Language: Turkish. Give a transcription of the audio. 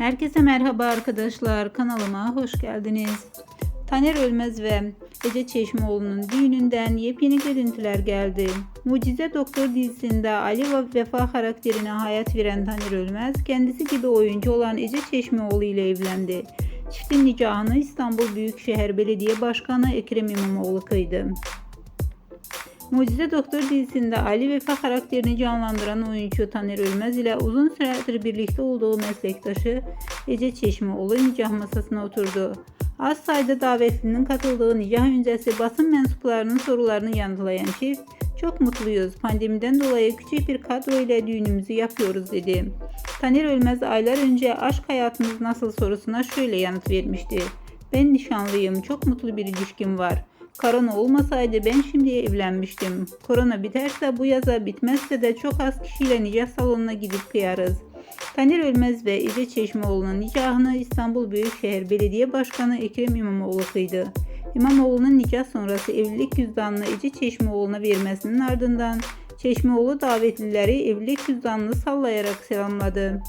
Herkese merhaba arkadaşlar. Kanalıma hoş geldiniz. Taner Ölmez ve Ece Çeşmeoğlu'nun düğününden yepyeni görüntüler geldi. Mucize Doktor dizisinde Ali ve Vefa karakterine hayat veren Taner Ölmez, kendisi gibi oyuncu olan Ece Çeşmeoğlu ile evlendi. Çiftin nikahını İstanbul Büyükşehir Belediye Başkanı Ekrem İmamoğlu kıydı. Mucize Doktor dizisinde Ali Vefa karakterini canlandıran oyuncu Taner Ölmez ile uzun süredir birlikte olduğu meslektaşı Ece Çeşmeoğlu nikah masasına oturdu. Az sayıda davetlinin katıldığı nikah öncesi basın mensuplarının sorularını yanıtlayan çift, çok mutluyuz. Pandemiden dolayı küçük bir kadro ile düğünümüzü yapıyoruz dedi. Taner Ölmez aylar önce aşk hayatınız nasıl sorusuna şöyle yanıt vermişti. Ben nişanlıyım, çok mutlu bir ilişkim var. Korona olmasaydı ben şimdi evlenmiştim. Korona biterse bu yaza bitmezse de çok az kişiyle nikah salonuna gidip kıyarız. Taner Ölmez ve İce Çeşmeoğlu'nun nikahını İstanbul Büyükşehir Belediye Başkanı Ekrem İmamoğlu kıydı. İmamoğlu'nun nikah sonrası evlilik cüzdanını İce Çeşmeoğlu'na vermesinin ardından Çeşmeoğlu davetlileri evlilik cüzdanını sallayarak selamladı.